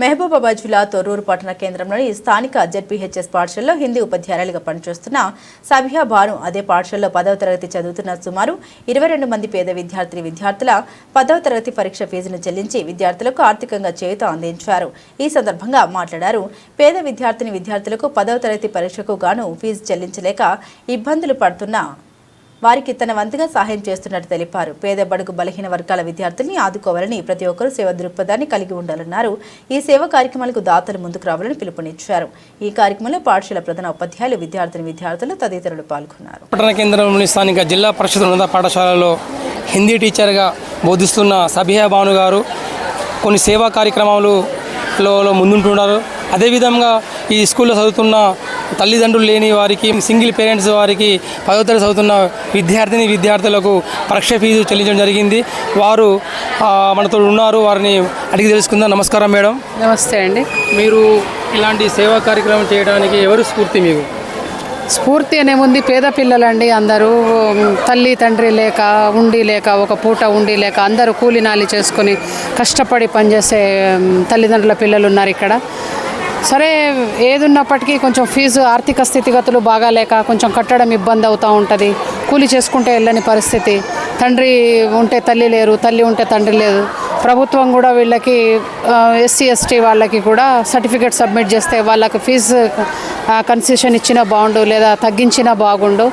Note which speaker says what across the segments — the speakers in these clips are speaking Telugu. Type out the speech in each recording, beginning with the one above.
Speaker 1: మహబూబాబాద్ జిల్లా తొర్రూరు పట్టణ కేంద్రంలోని స్థానిక జెడ్పీహెచ్ఎస్ పాఠశాలలో హిందీ ఉపాధ్యాయులుగా పనిచేస్తున్న సభియా భాను అదే పాఠశాలలో పదవ తరగతి చదువుతున్న సుమారు ఇరవై రెండు మంది పేద విద్యార్థిని విద్యార్థుల పదవ తరగతి పరీక్ష ఫీజును చెల్లించి విద్యార్థులకు ఆర్థికంగా చేయూత అందించారు. ఈ సందర్భంగా మాట్లాడారు. పేద విద్యార్థిని విద్యార్థులకు పదవ తరగతి పరీక్షకు గాను ఫీజు చెల్లించలేక ఇబ్బందులు పడుతున్న వారికి తన వంతుగా సహాయం చేస్తున్నట్టు తెలిపారు. పేద బడుగు బలహీన వర్గాల విద్యార్థుల్ని ఆదుకోవాలని ప్రతి ఒక్కరూ సేవ దృక్పథాన్ని కలిగి ఉండాలన్నారు. ఈ సేవ కార్యక్రమాలకు దాతలు ముందుకు రావాలని పిలుపునిచ్చారు. ఈ కార్యక్రమంలో పాఠశాల ప్రధాన ఉపాధ్యాయులు విద్యార్థిని విద్యార్థులు తదితరులు పాల్గొన్నారు.
Speaker 2: పట్టణ కేంద్రంలోని స్థానిక జిల్లా పరిషత్ ఉన్నత పాఠశాలలో హిందీ టీచర్గా బోధిస్తున్న సబిహా భాను గారు కొన్ని సేవా కార్యక్రమాలు లో ముందుంటున్నారు. అదేవిధంగా ఈ స్కూల్లో చదువుతున్న తల్లిదండ్రులు లేని వారికి సింగిల్ పేరెంట్స్ వారికి పదో తరగతి చదువుతున్న విద్యార్థిని విద్యార్థులకు పరీక్ష ఫీజు చెల్లించడం జరిగింది. వారు మనతో ఉన్నారు. వారిని అడిగి తెలుసుకుందాం. నమస్కారం మేడం.
Speaker 3: నమస్తే అండి.
Speaker 2: మీరు ఇలాంటి సేవా కార్యక్రమం చేయడానికి ఎవరు స్ఫూర్తి మీకు?
Speaker 3: స్ఫూర్తి అనేముంది పేద పిల్లలండి అందరూ తల్లి తండ్రి లేక ఉండి లేక ఒక పూట ఉండి లేక అందరూ కూలినాలి చేసుకొని కష్టపడి పనిచేసే తల్లిదండ్రుల పిల్లలు ఉన్నారు ఇక్కడ. సరే ఏది ఉన్నప్పటికీ కొంచెం ఫీజు ఆర్థిక స్థితిగతులు బాగాలేక కొంచెం కట్టడం ఇబ్బంది అవుతూ ఉంటుంది. కూలి చేసుకుంటే వెళ్ళని పరిస్థితి. తండ్రి ఉంటే తల్లి లేరు తల్లి ఉంటే తండ్రి లేదు. ప్రభుత్వం కూడా వీళ్ళకి ఎస్సీ ఎస్టీ వాళ్ళకి కూడా సర్టిఫికేట్ సబ్మిట్ చేస్తే వాళ్ళకి ఫీజు కన్సెషన్ ఇచ్చినా బాగుండు లేదా తగ్గించినా బాగుండు.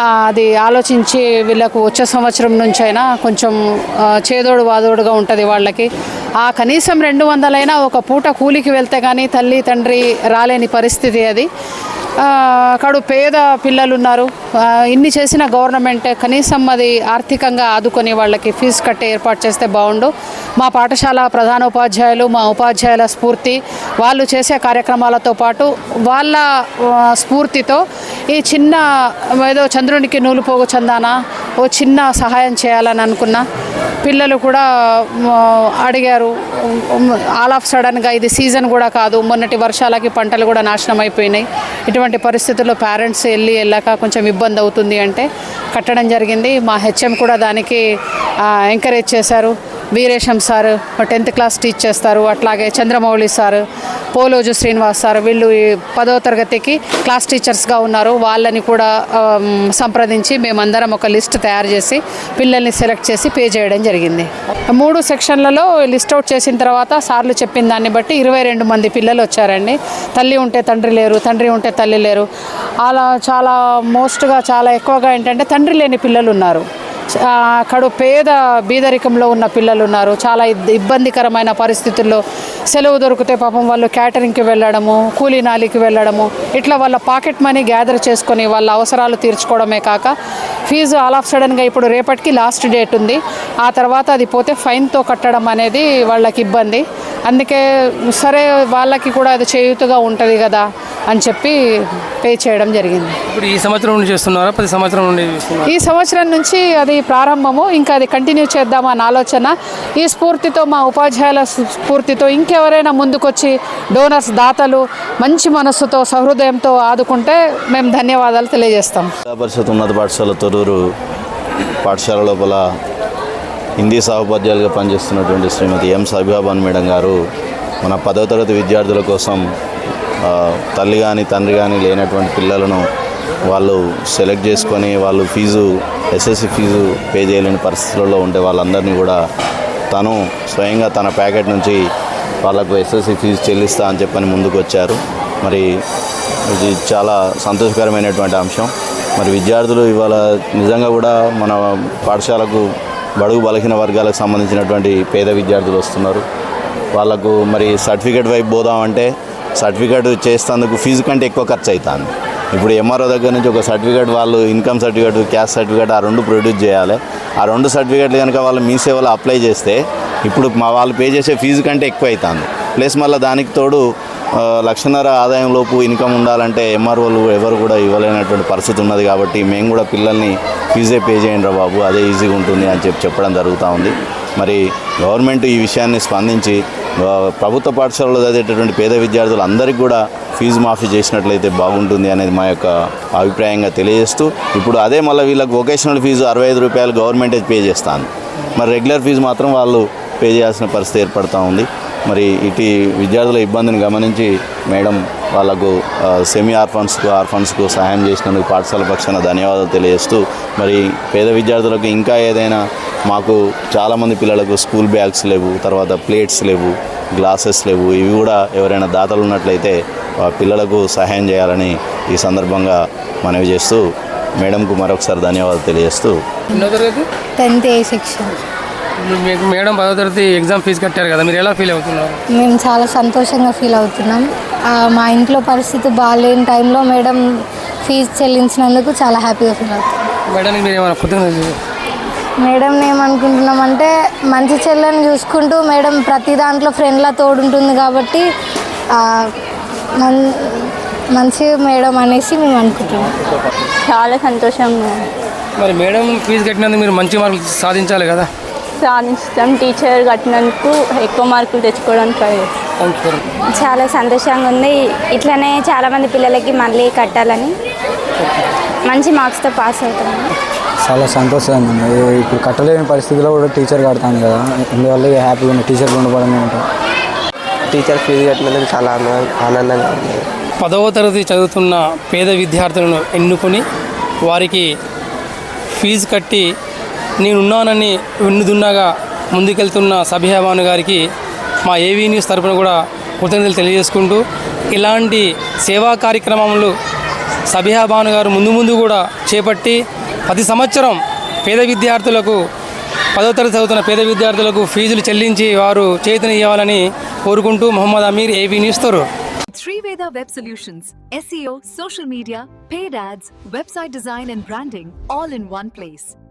Speaker 3: అది ఆలోచించి వీళ్ళకు వచ్చే సంవత్సరం నుంచి అయినా కొంచెం చేదోడు వాదోడుగా ఉంటుంది వాళ్ళకి. ఆ కనీసం రెండు వందలైనా ఒక పూట కూలికి వెళ్తే కానీ తల్లి తండ్రి రాలేని పరిస్థితి అది. అక్కడ పేద పిల్లలు ఉన్నారు ఇన్ని చేసిన గవర్నమెంట్ కనీసం అది ఆర్థికంగా ఆదుకొని వాళ్ళకి ఫీజు కట్టే ఏర్పాటు చేస్తే బాగుండు. మా పాఠశాల ప్రధానోపాధ్యాయులు మా ఉపాధ్యాయుల స్ఫూర్తి వాళ్ళు చేసే కార్యక్రమాలతో పాటు వాళ్ళ స్ఫూర్తితో ఈ చిన్న ఏదో చంద్రునికి నూలు పోగు చందానా ఓ చిన్న సహాయం చేయాలని అనుకున్నా. పిల్లలు కూడా అడిగారు ఆల్ ఆఫ్ సడన్గా ఇది సీజన్ కూడా కాదు మొన్నటి వర్షాలకి పంటలు కూడా నాశనం అయిపోయినాయి. ఇటువంటి పరిస్థితుల్లో పేరెంట్స్ వెళ్ళి వెళ్ళాక కొంచెం ఇబ్బంది అవుతుంది అంటే కట్టడం జరిగింది. మా హెచ్ఎం కూడా దానికి ఎంకరేజ్ చేశారు. Veeresham sir tenth class teach చేస్తారు. అట్లాగే చంద్రమౌళి సార్ పోలోజు శ్రీనివాస్ సార్ వీళ్ళు ఈ తరగతికి క్లాస్ టీచర్స్గా ఉన్నారు. వాళ్ళని కూడా సంప్రదించి మేమందరం ఒక లిస్ట్ తయారు చేసి పిల్లల్ని సెలెక్ట్ చేసి పే చేయడం జరిగింది. మూడు సెక్షన్లలో లిస్ట్ అవుట్ చేసిన తర్వాత సార్లు చెప్పిన దాన్ని బట్టి ఇరవై రెండు మంది పిల్లలు వచ్చారండి. తల్లి ఉంటే తండ్రి లేరు తండ్రి ఉంటే తల్లి లేరు. అలా చాలా మోస్ట్గా చాలా ఎక్కువగా ఏంటంటే తండ్రి లేని పిల్లలు ఉన్నారు. అక్కడ పేద బీదరికంలో ఉన్న పిల్లలు ఉన్నారు. చాలా ఇబ్బందికరమైన పరిస్థితుల్లో సెలవు దొరికితే పాపం వాళ్ళు క్యాటరింగ్కి వెళ్ళడము కూలీనాలికి వెళ్ళడము ఇట్లా వాళ్ళ పాకెట్ మనీ గ్యాదర్ చేసుకొని వాళ్ళ అవసరాలు తీర్చుకోవడమే కాక ఫీజు ఆల్ ఆఫ్ సడన్గా ఇప్పుడు రేపటికి లాస్ట్ డేట్ ఉంది. ఆ తర్వాత అది పోతే ఫైన్తో కట్టడం అనేది వాళ్ళకి ఇబ్బంది. అందుకే సరే వాళ్ళకి కూడా అది చేయూతగా ఉంటుంది కదా. అని చెప్పి పే చేయడం జరిగింది.
Speaker 2: ఇప్పుడు ఈ సంవత్సరం నుండి చేస్తున్నారా? ప్రతి సంవత్సరం నుండి చేస్తున్నారా?
Speaker 3: ఈ సంవత్సరం నుంచి అది ప్రారంభము ఇంకా అది కంటిన్యూ చేద్దామన్న ఆలోచన. ఈ స్ఫూర్తితో మా ఉపాధ్యాయుల స్ఫూర్తితో ఇంకెవరైనా ముందుకొచ్చి డోనర్స్ దాతలు మంచి మనస్సుతో సహృదయంతో ఆదుకుంటే మేము ధన్యవాదాలు తెలియజేస్తాం.
Speaker 4: జిల్లా పరిషత్ ఉన్నత పాఠశాల తొర్రూరు పాఠశాల లోపల హిందీ సహోపాధ్యాయులుగా పనిచేస్తున్నటువంటి శ్రీమతి ఎం సబిహాబాన్ మేడం గారు మన పదవ తరగతి విద్యార్థుల కోసం తల్లి కానీ తండ్రి కానీ లేనటువంటి పిల్లలను వాళ్ళు సెలెక్ట్ చేసుకొని వాళ్ళు ఫీజు ఎస్ఎస్సి ఫీజు పే చేయలేని పరిస్థితుల్లో ఉంటే వాళ్ళందరినీ కూడా తను స్వయంగా తన ప్యాకెట్ నుంచి వాళ్ళకు ఎస్ఎస్సి ఫీజు చెల్లిస్తా అని చెప్పని ముందుకు వచ్చారు మరి ఇది చాలా సంతోషకరమైనటువంటి అంశం. మరి విద్యార్థులు ఇవాళ నిజంగా కూడా మన పాఠశాలకు బడుగు బలహీన వర్గాలకు సంబంధించినటువంటి పేద విద్యార్థులు వస్తున్నారు. వాళ్ళకు మరి సర్టిఫికేట్ వైపు పోదామంటే సర్టిఫికేట్ చేస్తేందుకు ఫీజు కంటే ఎక్కువ ఖర్చు అవుతుంది ఇప్పుడు ఎంఆర్ఓ దగ్గర నుంచి ఒక సర్టిఫికేట్ వాళ్ళు ఇన్కమ్ సర్టిఫికేట్ క్యాస్ట్ సర్టిఫికేట్ ఆ రెండు ప్రొడ్యూస్ చేయాలి. ఆ రెండు సర్టిఫికేట్లు కనుక వాళ్ళు మీ సేవలో అప్లై చేస్తే ఇప్పుడు మా వాళ్ళు పే చేసే ఫీజు కంటే ఎక్కువ అవుతుంది ప్లస్ మళ్ళీ దానికి తోడు లక్షన్నర ఆదాయం లోపు ఇన్కమ్ ఉండాలంటే ఎంఆర్ఓలు ఎవరు కూడా ఇవ్వలేనటువంటి పరిస్థితి ఉన్నది కాబట్టి మేము కూడా పిల్లల్ని ఫీజే పే చేయండి రా బాబు అదే ఈజీగా ఉంటుంది అని చెప్పి చెప్పడం జరుగుతూ ఉంది. మరి గవర్నమెంట్ ఈ విషయాన్ని స్పందించి ప్రభుత్వ పాఠశాలలో చదివేటటువంటి పేద విద్యార్థులు అందరికీ కూడా ఫీజు మాఫీ చేసినట్లయితే బాగుంటుంది అనేది మా యొక్క అభిప్రాయంగా తెలియజేస్తూ ఇప్పుడు అదే మళ్ళీ వీళ్ళకి వొకేషనల్ ఫీజు అరవై ఐదు రూపాయలు గవర్నమెంటే పే చేస్తాను మరి రెగ్యులర్ ఫీజు మాత్రం వాళ్ళు పే చేయాల్సిన పరిస్థితి ఏర్పడుతూ ఉంది. మరి ఇటు విద్యార్థుల ఇబ్బందిని గమనించి మేడం వాళ్ళకు సెమీ ఆర్ఫన్స్కు ఆర్ఫన్స్కు సహాయం చేసినందుకు పాఠశాల పక్షాన ధన్యవాదాలు తెలియజేస్తూ మరి పేద విద్యార్థులకు ఇంకా ఏదైనా మాకు చాలామంది పిల్లలకు స్కూల్ బ్యాగ్స్ లేవు తర్వాత ప్లేట్స్ లేవు గ్లాసెస్ లేవు. ఇవి కూడా ఎవరైనా దాతలు ఉన్నట్లయితే ఆ పిల్లలకు సహాయం చేయాలని ఈ సందర్భంగా మనవి చేస్తూ మేడంకు మరొకసారి ధన్యవాదాలు తెలియజేస్తూ
Speaker 5: టెన్త్ ఏ సెక్షన్.
Speaker 2: మీకు మేడం పదో తరగతి ఎగ్జామ్ ఫీజు కట్టారు కదా మీరు ఎలా ఫీల్ అవుతున్నారు?
Speaker 5: మేము చాలా సంతోషంగా ఫీల్ అవుతున్నాం. మా ఇంట్లో పరిస్థితి బాగాలేని టైంలో మేడం ఫీజు చెల్లించినందుకు చాలా హ్యాపీగా ఫీల్ అవుతున్నాం.
Speaker 2: మేడానికి మీరు ఏమైనా కృతజ్ఞతలు
Speaker 5: మేడం ఏమనుకుంటున్నామంటే మంచి చెల్లెని చూసుకుంటూ మేడం ప్రతి దాంట్లో ఫ్రెండ్లా తోడుంటుంది కాబట్టి ఆ, మన్ మంచి మేడం అనేసి మేము అనుకుంటున్నాం.
Speaker 6: చాలా సంతోషంగా
Speaker 2: మరి మేడం ఫీజు కట్టినందుకు మీరు మంచి మార్కులు సాధించాలి కదా?
Speaker 6: సాధించడం టీచర్ కట్టినందుకు ఎక్కువ మార్కులు తెచ్చుకోవడానికి చాలా సంతోషంగా ఉంది. ఇట్లనే చాలామంది పిల్లలకి మళ్ళీ కట్టాలని మంచి మార్క్స్తో పాస్ అవుతున్నాను
Speaker 7: చాలా సంతోషంగా ఉంది. ఇప్పుడు కట్టలేని పరిస్థితిలో కూడా టీచర్ కడతాను కదా. అందువల్ల ఇక హ్యాపీగా ఉంది టీచర్ ఉండబడమే ఉంటాం
Speaker 8: టీచర్ ఫీజు కట్టినందుకు చాలా ఆనంద- ఆనందంగా ఉంది.
Speaker 2: పదవ తరగతి చదువుతున్న పేద విద్యార్థులను ఎన్నుకొని వారికి ఫీజు కట్టి నేనున్నానని వెన్నుదున్నగా ముందుకెళ్తున్న సభ్యాభాను గారికి మా ఏవీ న్యూస్ తరపున కూడా కృతజ్ఞతలు తెలియజేసుకుంటూ ఇలాంటి సేవా కార్యక్రమములు సభ్యాభాను గారు ముందు ముందు కూడా చేపట్టి ప్రతి సంవత్సరం పేద విద్యార్థులకు పదో తరగతి చదువుతున్న పేద విద్యార్థులకు ఫీజులు చెల్లించి వారు చేతిని ఇవ్వాలని కోరుకుంటూ Mohammed Amir AB news
Speaker 9: తోరు. Triveda web solutions SEO social media paid ads website design and branding all in one place